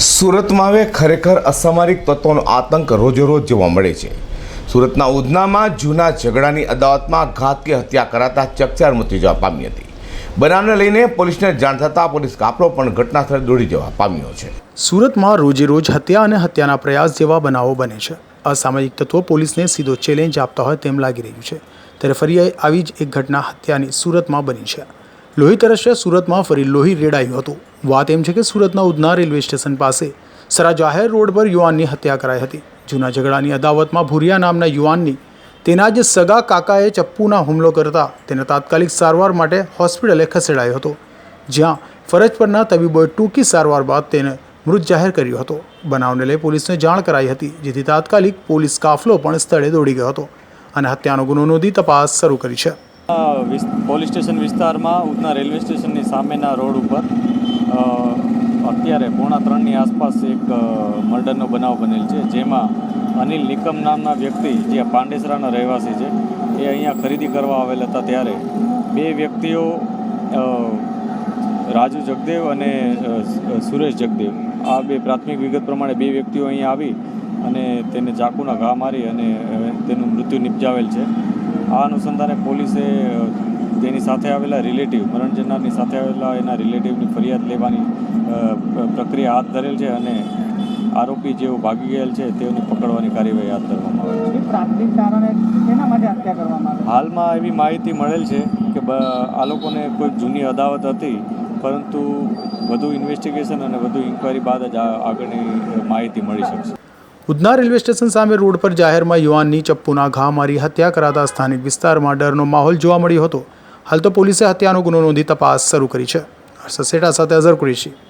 સુરતમાં હવે ખરેખર અસામરિક તત્વોનો આતંક રોજેરોજ જોવા મળે છે. સુરતના ઉધનામાં જૂના ઝઘડાની અદાવતમાં ઘાતકી હત્યા કરાતા ચકચાર મચી જવા પામી હતી. બનાવને લઈને પોલીસને જાણ થતાં પોલીસ કાફલો પણ ઘટનાસ્થળે દોડી જવા પામ્યો છે. સુરતમાં રોજે રોજ હત્યા અને હત્યાના પ્રયાસ જેવા બનાવો બને છે. અસામાજિક તત્વો પોલીસને સીધો ચેલેન્જ આપતા હોય તેમ લાગી રહ્યું છે. ત્યારે ફરી આવી જ એક ઘટના હત્યાની સુરતમાં બની છે. લોહી તરસ્યા સુરતમાં ફરી લોહી રેડાયું હતું. વાત એમ છે કે સુરતના ઉધના રેલવે સ્ટેશન પાસે સરા જાહેર રોડ પર યુવાનની હત્યા કરાઈ હતી. જૂના ઝઘડાની અદાવતમાં ભૂરિયા નામના યુવાનની તેના જ સગા કાકાએ ચપ્પુના હુમલો કરતા તેને તાત્કાલિક સારવાર માટે હોસ્પિટલે ખસેડાયો હતો. જ્યાં ફરજ પરના તબીબોએ ટૂંકી સારવાર બાદ તેને મૃત જાહેર કર્યો હતો. બનાવને લઈ પોલીસને જાણ કરાઈ હતી, જેથી તાત્કાલિક પોલીસ કાફલો પણ સ્થળે દોડી ગયો હતો અને હત્યાનો ગુનો નોંધી તપાસ શરૂ કરી છે. પોલીસ સ્ટેશન વિસ્તારમાં ઉધના રેલવે સ્ટેશનની સામેના રોડ ઉપર અત્યારે પોણા ત્રણની આસપાસ એક મર્ડરનો બનાવ બનેલ છે, જેમાં અનિલ નિકમ નામના વ્યક્તિ, જે પાંડેસરાના રહેવાસી છે, એ અહીંયા ખરીદી કરવા આવેલ હતા ત્યારે. બે વ્યક્તિઓ રાજુ જગદેવ અને સુરેશ જગદેવ. આ બે પ્રાથમિક વિગત પ્રમાણે બે વ્યક્તિઓ અહીંયા આવી અને તેને ચાકુના ઘા મારી અને તેનું મૃત્યુ નિપજાવેલ છે. આ અનુસંધાને પોલીસે તેની સાથે આવેલા રિલેટિવ મરણ જનારની સાથે આવેલા એના રિલેટિવની ફરિયાદ લેવાની પ્રક્રિયા હાથ ધરેલ છે અને આરોપી જેઓ ભાગી ગયેલ છે તેઓને પકડવાની કાર્યવાહી હાથ ધરવામાં આવે છે. પ્રાથમિક કારણે શેના માટે હત્યા કરવામાં આવે હાલમાં એવી માહિતી મળેલ છે કે આ લોકોને કોઈ જૂની અદાવત હતી પરંતુ વધુ ઇન્વેસ્ટિગેશન અને વધુ ઇન્ક્વાયરી બાદ જ આગળની માહિતી મળી શકશે. ઉધના રેલવે સ્ટેશન સામે રોડ પર જાહેરમાં યુવાનની ચપ્પુના ઘા મારી હત્યા કરાતા સ્થાનિક વિસ્તારમાં ડરનો માહોલ જોવા મળ્યો હતો. હાલ તો પોલીસે હત્યાનો ગુનો નોંધી તપાસ શરૂ કરી છે. સસેટા સાથે અઝર કુરેશી.